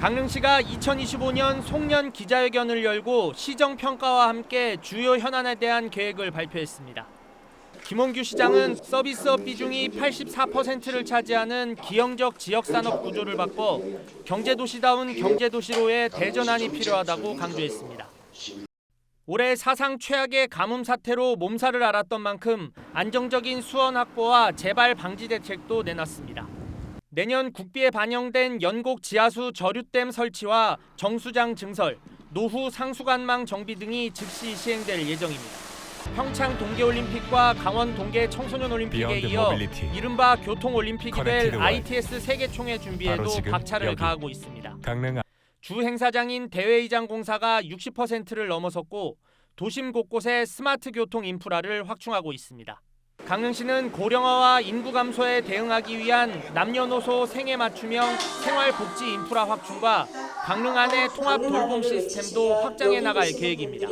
강릉시가 2025년 송년 기자회견을 열고 시정 평가와 함께 주요 현안에 대한 계획을 발표했습니다. 김원규 시장은 서비스업 비중이 84%를 차지하는 기형적 지역 산업 구조를 바꿔 경제도시다운 경제도시로의 대전환이 필요하다고 강조했습니다. 올해 사상 최악의 가뭄 사태로 몸살을 앓았던 만큼 안정적인 수원 확보와 재발 방지 대책도 내놨습니다. 내년 국비에 반영된 연곡 지하수 저류댐 설치와 정수장 증설, 노후 상수관망 정비 등이 즉시 시행될 예정입니다. 평창 동계올림픽과 강원 동계 청소년 올림픽에 비욘드 이어 모빌리티. 이른바 교통올림픽이 될. ITS 세계총회 준비에도 지금 박차를 여기. 가하고 있습니다. 강릉 주 행사장인 대회의장 공사가 60%를 넘어섰고 도심 곳곳에 스마트 교통 인프라를 확충하고 있습니다. 강릉시는 고령화와 인구 감소에 대응하기 위한 남녀노소 생애 맞춤형 생활복지 인프라 확충과 강릉 안의 통합 돌봄 시스템도 확장해 나갈 계획입니다.